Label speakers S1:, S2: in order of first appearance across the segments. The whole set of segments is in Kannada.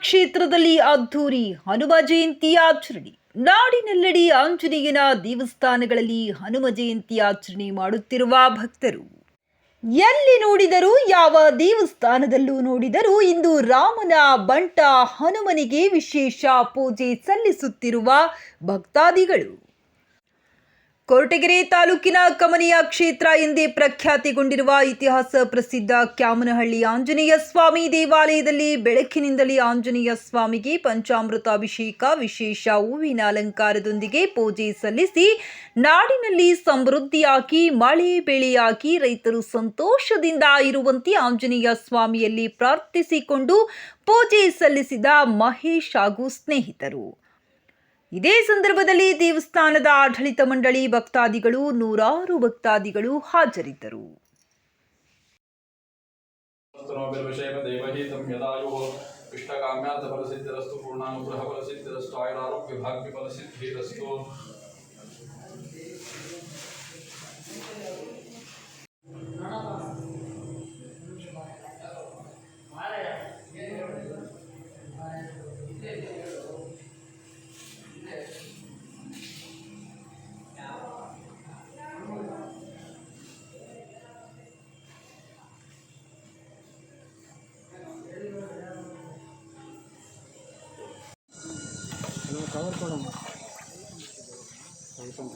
S1: ಕ್ಷೇತ್ರದಲ್ಲಿ ಅದ್ಧೂರಿ, ಹನುಮ ಜಯಂತಿ ಆಚರಣೆ. ನಾಡಿನೆಲ್ಲೆಡೆ ಆಂಜನೇಯನ ದೇವಸ್ಥಾನಗಳಲ್ಲಿ ಹನುಮ ಜಯಂತಿ ಆಚರಣೆ ಮಾಡುತ್ತಿರುವ ಭಕ್ತರು. ಎಲ್ಲಿ ನೋಡಿದರೂ, ಯಾವ ದೇವಸ್ಥಾನದಲ್ಲೂ ನೋಡಿದರೂ, ಇಂದು ರಾಮನ ಬಂಟ ಹನುಮನಿಗೆ ವಿಶೇಷ ಪೂಜೆ ಸಲ್ಲಿಸುತ್ತಿರುವ ಭಕ್ತಾದಿಗಳು. ಕೊರಟಗೆರೆ ತಾಲೂಕಿನ ಕಮನಿಯ ಕ್ಷೇತ್ರ ಎಂದೇ ಪ್ರಖ್ಯಾತಿಗೊಂಡಿರುವ ಇತಿಹಾಸ ಪ್ರಸಿದ್ಧ ಕ್ಯಾಮನಹಳ್ಳಿ ಆಂಜನೇಯ ಸ್ವಾಮಿ ದೇವಾಲಯದಲ್ಲಿ ಬೆಳಕಿನಿಂದಲೇ ಆಂಜನೇಯ ಸ್ವಾಮಿಗೆ ಪಂಚಾಮೃತ ಅಭಿಷೇಕ, ವಿಶೇಷ ಹೂವಿನ ಅಲಂಕಾರದೊಂದಿಗೆ ಪೂಜೆ ಸಲ್ಲಿಸಿ ನಾಡಿನಲ್ಲಿ ಸಮೃದ್ಧಿಯಾಗಿ, ಮಳೆ ಬೆಳೆಯಾಗಿ ರೈತರು ಸಂತೋಷದಿಂದ ಇರುವಂತೆ ಆಂಜನೇಯ ಸ್ವಾಮಿಯಲ್ಲಿ ಪ್ರಾರ್ಥಿಸಿಕೊಂಡು ಪೂಜೆ ಸಲ್ಲಿಸಿದ ಮಹೇಶ್ ಹಾಗೂ ಸ್ನೇಹಿತರು. ಇದೇ ಸಂದರ್ಭದಲ್ಲಿ ದೇವಸ್ಥಾನದ ಆಡಳಿತ ಮಂಡಳಿ ಭಕ್ತಾದಿಗಳು, ನೂರಾರು ಭಕ್ತಾದಿಗಳು ಹಾಜರಿದ್ದರು.
S2: ಇಷ್ಟಕಾಮ್ಯಾರ್ಥ ಫಲಸಿದ್ಧಿರಸ್ತು ಪೂರ್ಣಾನುಗ್ರಹ ಫಲಸಿದ್ಧಿರಸ್ತು ಆಯುರಾರೋಗ್ಯ ಭಾಗ್ಯ ಆಯುರಾರೋಗ್ಯ ಭಾಗ್ಯಫಲಸಿದ್ಧಿರಸ್ತು
S3: ಕವರ್ ಕೊಡಮ್ಮ ಕಳ್ಕೊಂತ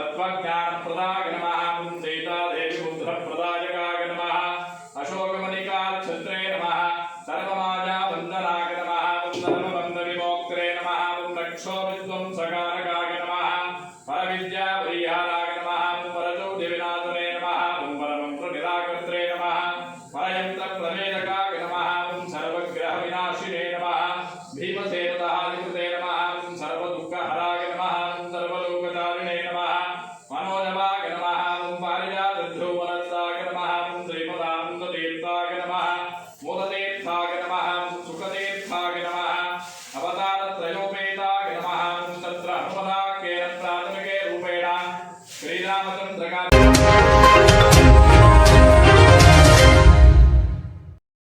S2: तत्त्वज्ञानप्रदाय नमः सीतादेवी बुद्धप्रदायकाय नमः अशोकमणिकाक्षत्रे नमः सर्वमाजा वन्दनाय नमः सर्वबन्धविमोक्त्रे नमः रक्षोविध्वंसकारकाय नमः परविद्यापरिहाराय Tag